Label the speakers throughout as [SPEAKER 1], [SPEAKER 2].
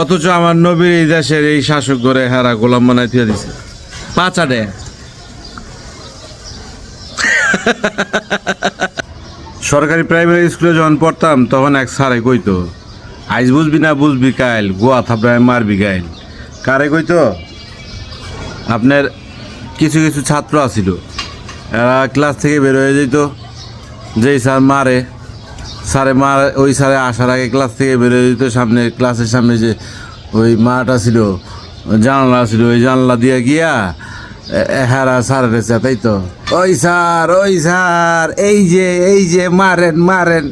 [SPEAKER 1] অথচ আমার নবীর এই দেশের এই শাসক করে হারা গোলাম বানাই থিয়ে দিছে। পাঁচা ডে সরকারি প্রাইমারি স্কুলে যখন পড়তাম, তখন এক স্যারে কইতো, আইজ বুঝবি না বুঝবি কাইল, গোয়া থাপড়ায় মারবি গাইল কারে কইতো, আপনার কিছু কিছু ছাত্র আছিল, এরা ক্লাস থেকে বের হয়ে যেত যেই স্যার মারে। স্যারে মার ওই স্যারে আসার আগে ক্লাস থেকে বের হয়ে যেত সামনে ক্লাসের সামনে যে ওই মাটা ছিল জানলা ছিল ওই জানলা দিয়ে গিয়া হারা স্যারের কাছে, তাই তো। ওই স্যার ওই স্যার এই যে এই যে মারেন মারেন।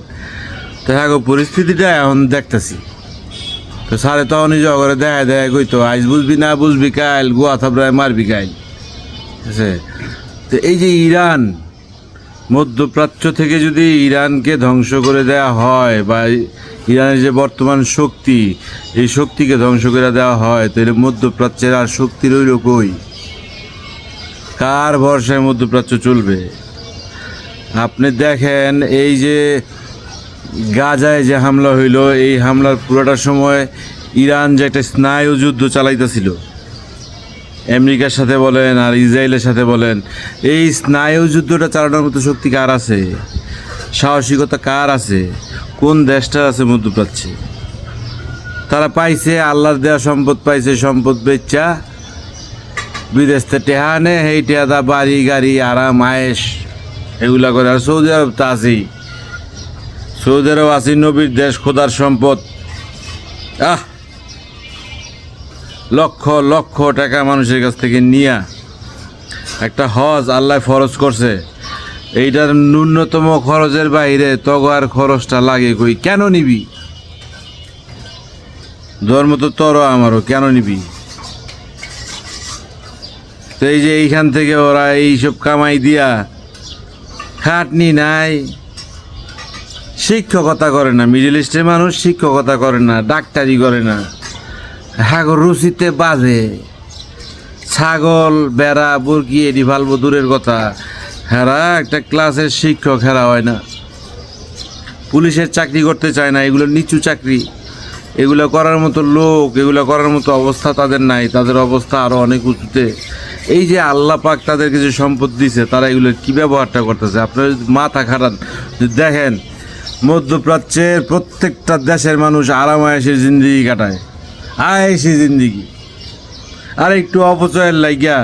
[SPEAKER 1] তো হ্যাঁ পরিস্থিতিটা এখন দেখতেছি। তো স্যারে তখন নিজে করে দেখা দেখা কইতো আজ বুঝবি না বুঝবি কাইল গোয়া থাপড়ায় মারবি কাইল। ঠিক আছে? তো এই যে ইরান মধ্যপ্রাচ্য থেকে যদি ইরানকে ধ্বংস করে দেওয়া হয় বা ইরানের যে বর্তমান শক্তি, এই শক্তিকে ধ্বংস করে দেওয়া হয়, তাহলে মধ্যপ্রাচ্যের আর শক্তি রইল কই? কার ভরসায় মধ্যপ্রাচ্য চলবে? আপনি দেখেন, এই যে গাজায় যে হামলা হইল, এই হামলার পুরোটা সময় ইরান যে একটা স্নায়ু যুদ্ধ চালাইতেছিল। আমেরিকার সাথে বলেন আর ইসরায়েলের সাথে বলেন, এই স্নায়ু যুদ্ধটা চালানোর মতো শক্তি কার আছে? সাহসিকতা কার আছে? কোন দেশটার আছে মধ্যপ্রাচ্যে? তারা পাইছে, আল্লাহর দেওয়া সম্পদ পাইছে, সম্পদ বেচা। বিদেশ থেকে টেহা সেই টেহাদা বাড়ি, গাড়ি, আরাম আয়েস এগুলা করে। আর সৌদি আরব তো আছেই। সৌদি আরব আছি নবীর দেশ, খোদার সম্পদ। আহ! লক্ষ লক্ষ টাকা মানুষের কাছ থেকে নিয়া একটা হজ আল্লাহ ফরজ করছে। এইটার ন্যূনতম খরচের বাইরে তগর খরচটা লাগে কই? কেন নিবি? ধর্ম তো তর আমারও, কেন নিবি? তো এই যে এইখান থেকে ওরা এইসব কামাই দিয়া খাটনি নাই। শিক্ষকতা করে না মিডিল ইস্টের মানুষ শিক্ষকতা করে না, ডাক্তারি করে না। হাগর রুচিতে বাজে। ছাগল, বেড়া বুরকি এডি ফালবো দূরের কথা। হেরা, একটা ক্লাসের শিক্ষক, হেরা হয় না। পুলিশের চাকরি করতে চায় না, এগুলো নিচু চাকরি। এগুলো করার মতো লোক, এগুলো করার মতো অবস্থা তাদের নাই। তাদের অবস্থা আরও অনেক উঁচুতে। এই যে আল্লাহ পাক তাদের কিছু সম্পদ দিছে, তারা এগুলোর কী ব্যবহারটা করতেছে? আপনারা যদি মাথা খাটান, যদি দেখেন, মধ্যপ্রাচ্যের প্রত্যেকটা দেশের মানুষ আরাম আয়েসের জিন্দিগি কাটায়। আয়েসি জিন্দিগি। আর একটু অপচয়ের লাগিয়া,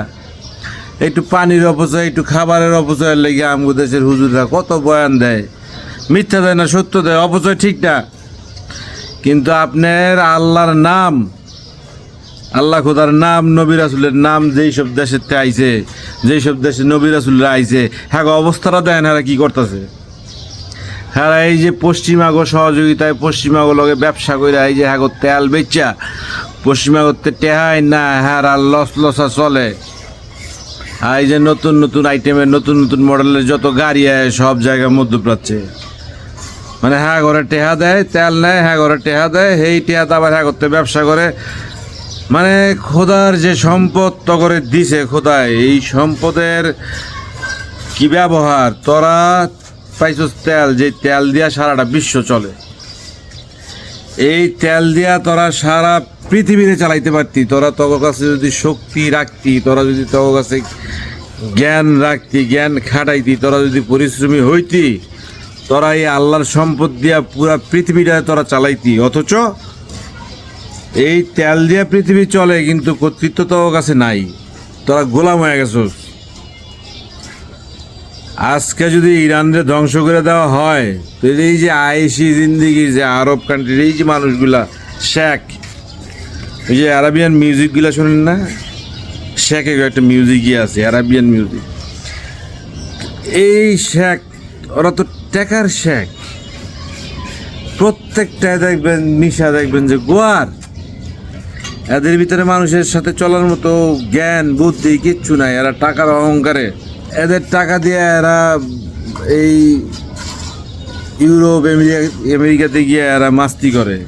[SPEAKER 1] একটু পানির অপচয়, একটু খাবারের অপচয়ের লাগিয়া আমগো দেশের হুজুররা কত বয়ান দেয়। মিথ্যা দেয় না, সত্য দেয়, অপচয় ঠিক না। কিন্তু আপনার আল্লাহর নাম, আল্লাহ খোদার নাম, নবী রাসুলের নাম যেই সব দেশের আইছে, যেই সব দেশে নবী রাসুলরা আইছে হ্যাঁ অবস্থাটা দেন হ্যাঁ কি করতেছে? হ্যাঁ এই যে পশ্চিমাগো সহযোগিতায় পশ্চিমাগো লগে ব্যবসা করে এই যে হ্যাঁ তেল বেচা পশ্চিমাগোতে টেহাই না হ্যাঁ আর লস লসা চলে। আর এই যে নতুন নতুন আইটেমের, নতুন নতুন মডেলের যত গাড়ি আয়, সব জায়গায় মধ্যপ্রাচ্যে। মানে হ্যাঁ ঘরে টেহা দেয়, তেল নেয় হ্যাঁ ঘরে টেহা দেয়, সেই টেহাতে আবার হ্যাঁ করতে ব্যবসা করে। মানে খোদার যে সম্পদ তগরে দিছে খোদায় এই সম্পদের কি ব্যবহার? তোরা পাইছস তেল যে তেল দিয়া সারাটা বিশ্ব চলে। এই তেল দিয়া তোরা সারা পৃথিবীতে চালাইতে পারতি। তোরা তোর কাছে যদি শক্তি রাখতি, তোরা যদি তোর কাছে জ্ঞান রাখতি, জ্ঞান খাটাইতি, তোরা যদি পরিশ্রমী হইতি, তোরা এই আল্লাহর সম্পদ দিয়া পুরা পৃথিবীটা তোরা চালাইতি। অথচ এই তেল দিয়া পৃথিবী চলে, কিন্তু কর্তৃত্ব তোর কাছে নাই। তোরা গোলাম হয়ে গেছস। আজকে যদি ইরানরে ধ্বংস করে দেওয়া হয় তো এই যে আইসি জিন্দিগির যে আরব কান্ট্রির এই যে মানুষগুলা, শেখ, ওই যে আরাবিয়ান মিউজিকগুলা শোনেন না? শেখে একটা মিউজিকই আছে আরাবিয়ান মিউজিক এই শেখ, ওরা তো টেকার শেখ। প্রত্যেকটায় দেখবেন নিশা দেখবেন যে গোয়ার। এদের ভিতরে মানুষের সাথে চলার মতো জ্ঞান, বুদ্ধি কিচ্ছু নাই, এরা টাকার অহংকারে। এদের টাকা দিয়ে এরা এই ইউরোপ, আমেরিকা, আমেরিকাতে গিয়ে এরা মাস্তি করে।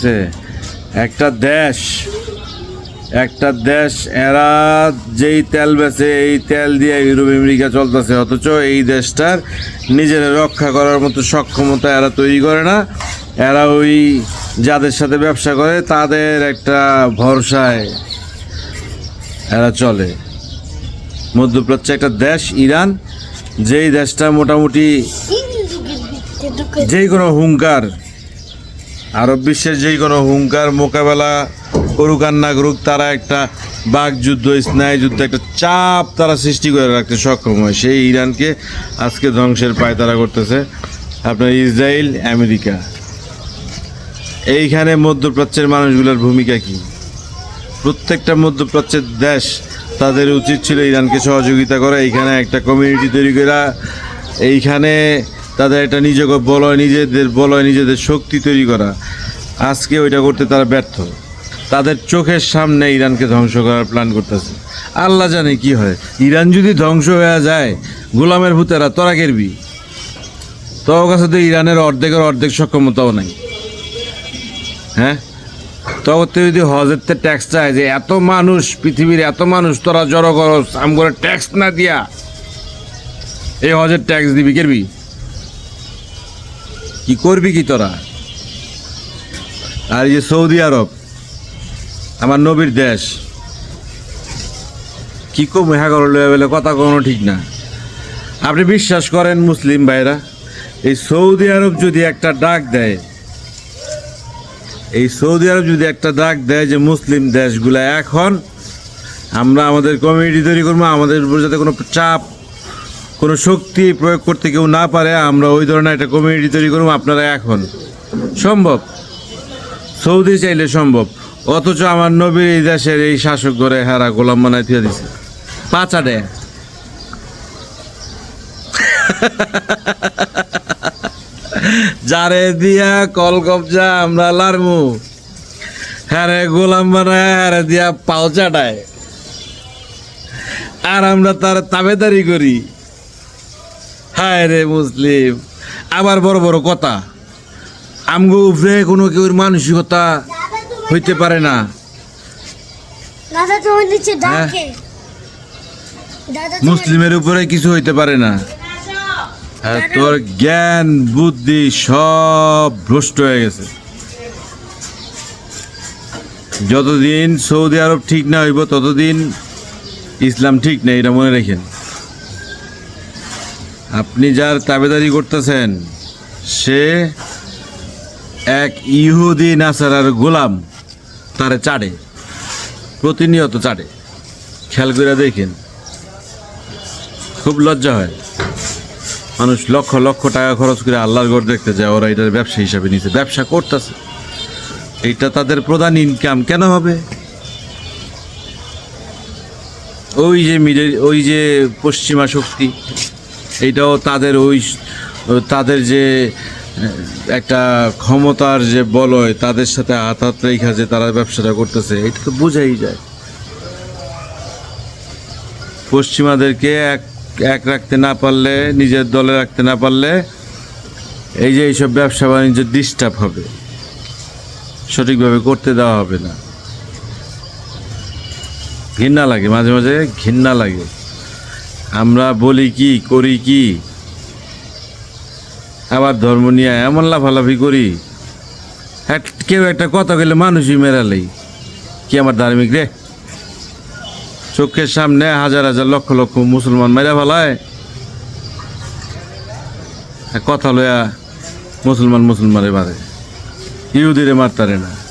[SPEAKER 1] সে, একটা দেশ একটা দেশ, এরা যেই তেল বেচে, এই তেল দিয়ে ইউরোপ, আমেরিকা চলতেছে, অথচ এই দেশটার নিজের রক্ষা করার মতো সক্ষমতা এরা তৈরি করে না। এরা ওই যাদের সাথে ব্যবসা করে, তাদের একটা ভরসায় এরা চলে। মধ্যপ্রাচ্য একটা দেশ, ইরান। যেই দেশটা মোটামুটি যেই কোনো হুঙ্কার, আরব বিশ্বের যেই কোনো হুঙ্কার মোকাবেলা করুক আর না করুক, তারা একটা বাঘ যুদ্ধ স্নায়ু যুদ্ধ একটা চাপ তারা সৃষ্টি করে রাখতে সক্ষম হয়। সেই ইরানকে আজকে ধ্বংসের পায় তারা করতেছে আপনার ইসরায়েল, আমেরিকা। এইখানে মধ্যপ্রাচ্যের মানুষগুলোর ভূমিকা কি? প্রত্যেকটা মধ্যপ্রাচ্যের দেশ তাদের উচিত ছিল ইরানকে সহযোগিতা করা। এইখানে একটা কমিউনিটি তৈরি করা। এইখানে তাদের একটা নিজেকে বলয়, নিজেদের বলয়, নিজেদের শক্তি তৈরি করা। আজকে ওইটা করতে তারা ব্যর্থ। তাদের চোখের সামনে ইরানকে ধ্বংস করার প্ল্যান করতেছে। আল্লাহ জানে কি হয়। ইরান যদি ধ্বংস হয়ে যায়, গোলামের ভূতেরা তোরা কেরবি তোর কাছে তো ইরানের অর্ধেকের অর্ধেক সক্ষমতাও নাই। হ্যাঁ? তখন তুই যদি হজের ট্যাক্স চায় যে এত মানুষ, পৃথিবীর এত মানুষ, তোরা জড়ো করো আম করে ট্যাক্স না দিয়া, এই হজের ট্যাক্স দিবি, কেরবি? কি করবি কি তোরা? আর এই যে সৌদি আরব, আমার নবীর দেশ, কি কম হ্যাঁ বলে কথা কোনো ঠিক না। আপনি বিশ্বাস করেন মুসলিম ভাইরা, এই সৌদি আরব যদি একটা ডাক দেয় এই সৌদি আরব যদি একটা ডাক দেয় যে মুসলিম দেশগুলা এখন আমরা আমাদের কমিউনিটি তৈরি করব, আমাদের উপর যাতে কোনো চাপ, কোনো শক্তি প্রয়োগ করতে কেউ না পারে, আমরা ওই ধরনের একটা কমিউনিটি তৈরি করব, আপনারা এখন সম্ভব? সৌদি চাইলে সম্ভব। অথচ আমার নবীর এই দেশের এই শাসক ঘরে হারা গোলাম বানায় দিয়ে দিছে। পাঁচা দেয় যারে দিয়া কল কবজা আমরা লারমু। হ্যারে গোলাম বানায় হ্যারে দিয়া পাও চাটায়। আর আমরা তার তাবেদারি করি। হায় রে মুসলিম আবার বড় বড় কথা। আমগো উপরে কোনো কেউ মানসিকতা হইতে পারে না।
[SPEAKER 2] তোমার-
[SPEAKER 1] মুসলিমের উপরে কিছু হইতে পারে না। হ্যাঁ, তোর জ্ঞান বুদ্ধি সব ভ্রষ্ট হয়ে গেছে। যতদিন সৌদি আরব ঠিক না হইব ততদিন ইসলাম ঠিক নেই এটা মনে রেখেন। আপনি যার তাবেদারি করতেছেন সে এক ইহুদি নাসারার গোলাম তারে চাড়ে প্রতিনিয়ত চাড়ে। খেয়াল করে দেখেন খুব লজ্জা হয়। মানুষ লক্ষ লক্ষ টাকা খরচ করে আল্লাহর ঘর দেখতে যায়, ওরা এটার ব্যবসা হিসাবে নিছে, ব্যবসা করতেছে। এইটা তাদের প্রধান ইনকাম কেন হবে? ওই যে মিডল ওই যে পশ্চিমা শক্তি এইটাও তাদের ওই, তাদের যে, একটা ক্ষমতার যে বলয়, তাদের সাথে হাত হাত রেখা যে তারা ব্যবসাটা করতেছে, এটা তো বোঝাই যায়। পশ্চিমাদেরকে এক এক রাখতে না পারলে, নিজের দলে রাখতে না পারলে, এই যে এইসব ব্যবসা বাণিজ্য ডিস্টার্ব হবে। সঠিকভাবে করতে দেওয়া হবে না। ঘৃণা লাগে, মাঝে মাঝে ঘৃণা লাগে। আমরা বলি কি, করি কি, আবার ধর্ম নিয়ে এমন লাফালাফি করি কেউ একটা কথা কইলে মানুষই মেরালেই। কি আমার ধার্মিক রে? চোখের সামনে হাজার হাজার লক্ষ লক্ষ মুসলমান মেরা ফেলায়। কথা লয়া মুসলমান মুসলমানের মারে। ইহুদিরে মারতারে না।